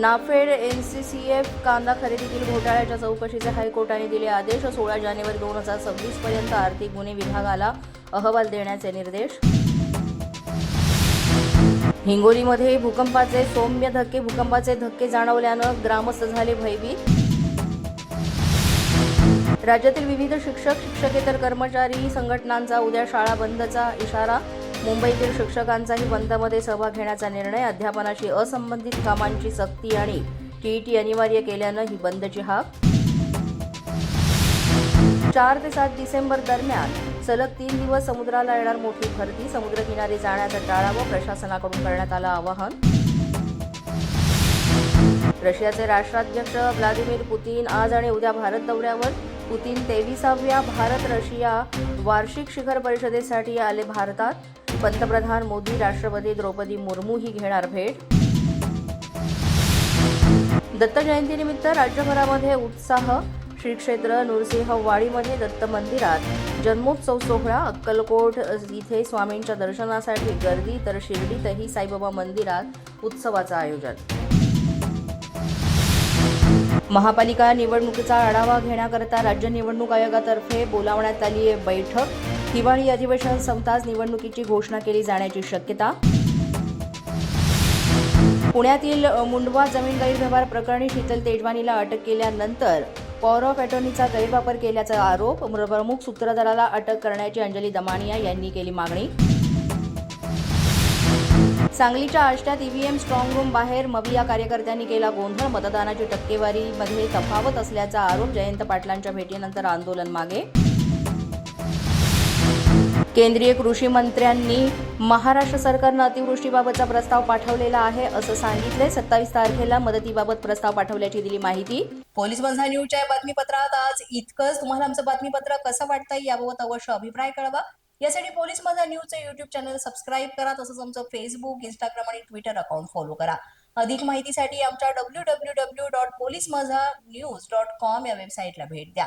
NAFED N C C F कांदा खरेदीतील घोटाळ्याच्या चौकशीचे हायकोर्टाने दिले आदेश. सोळा जानेवारी दोन हजार सव्वीस पर्यंत आर्थिक गुन्हे विभागाला अहवाल देण्याचे निर्देश. हिंगोलीमध्ये भूकंपाचे सौम्य धक्के भूकंपाचे धक्के जाणवल्यानं ग्रामस्थ झाले भयभीत. राज्यातील विविध शिक्षक शिक्षकेतर कर्मचारी संघटनांचा उद्या शाळा बंदचा इशारा. मुंबईतील शिक्षकांचाही बंदमध्ये सहभाग घेण्याचा निर्णय अध्यापनाशी असंबंधित कामांची सक्ती आणि टीईटी अनिवार्य केल्यानं ही बंदची हाक. चार ते सात डिसेंबर दरम्यान सलग तीन दिवस समुद्राला येणार मोठी भरती. समुद्रकिनारी जाण्याचं टाळावं प्रशासनाकडून करण्यात आलं आवाहन. रशियाचे राष्ट्राध्यक्ष व्लादिमीर पुतीन आज आणि उद्या भारत दौऱ्यावर. पुतीन तेविसाव्या भारत रशिया वार्षिक शिखर परिषदेसाठी आले भारतात. पंतप्रधान मोदी राष्ट्रपती द्रौपदी मुर्मू ही घेणार भेट. दत्त जयंतीनिमित्त राज्यभरामध्ये उत्साह. श्री क्षेत्र नृसिंह वाडीमध्ये दत्त मंदिरात. जन्मोत्सव सोहळा अक्कलकोट इथे स्वामींच्या दर्शनासाठी गर्दी तर शिर्डीतही साईबाबा मंदिरात उत्सवाचं आयोजन. महापालिका निवडणुकीचा आढावा घेण्याकरता राज्य निवडणूक आयोगातर्फे बोलावण्यात आली आहे बैठक. हिवाळी अधिवेशन संपताच निवडणुकीची घोषणा केली जाण्याची शक्यता. पुण्यातील मुंडवा जमीन गैरव्यवहार प्रकरणी शीतल तेजवानीला अटक केल्यानंतर पॉवर ऑफ अटॉर्नीचा गैरवापर केल्याचा आरोप प्रमुख सूत्रधाराला अटक करण्याची अंजली दमानिया यांनी केली मागणी. सांगलीच्या आष्ट्यात ईव्हीएम स्ट्रॉंग रूम बाहेर मविया कार्यकर्त्यांनी केला गोंधळ मतदानाची टक्केवारीमध्ये तफावत असल्याचा आरोप जयंत पाटलांच्या भेटीनंतर आंदोलन मागे. केंद्रीय कृषी मंत्र्यांनी महाराष्ट्र सरकारनं अतिवृष्टीबाबतचा प्रस्ताव पाठवलेला आहे असं सांगितले सत्तावीस तारखेला मदतीबाबत प्रस्ताव पाठवल्याची दिली माहिती. पोलीस बंधा न्यूजच्या बातमीपत्रात आज इतकंच. तुम्हाला आमचं बातमीपत्र कसं वाटतंय याबाबत अवश्य अभिप्राय कळवा. यासाठी पोलीस माझा न्यूजचं युट्यूब चॅनल सबस्क्राईब करा तसंच आमचं फेसबुक इंस्टाग्राम आणि ट्विटर अकाउंट फॉलो करा. अधिक माहितीसाठी आमच्या W W W dot police Majha news dot com या वेबसाईटला भेट द्या.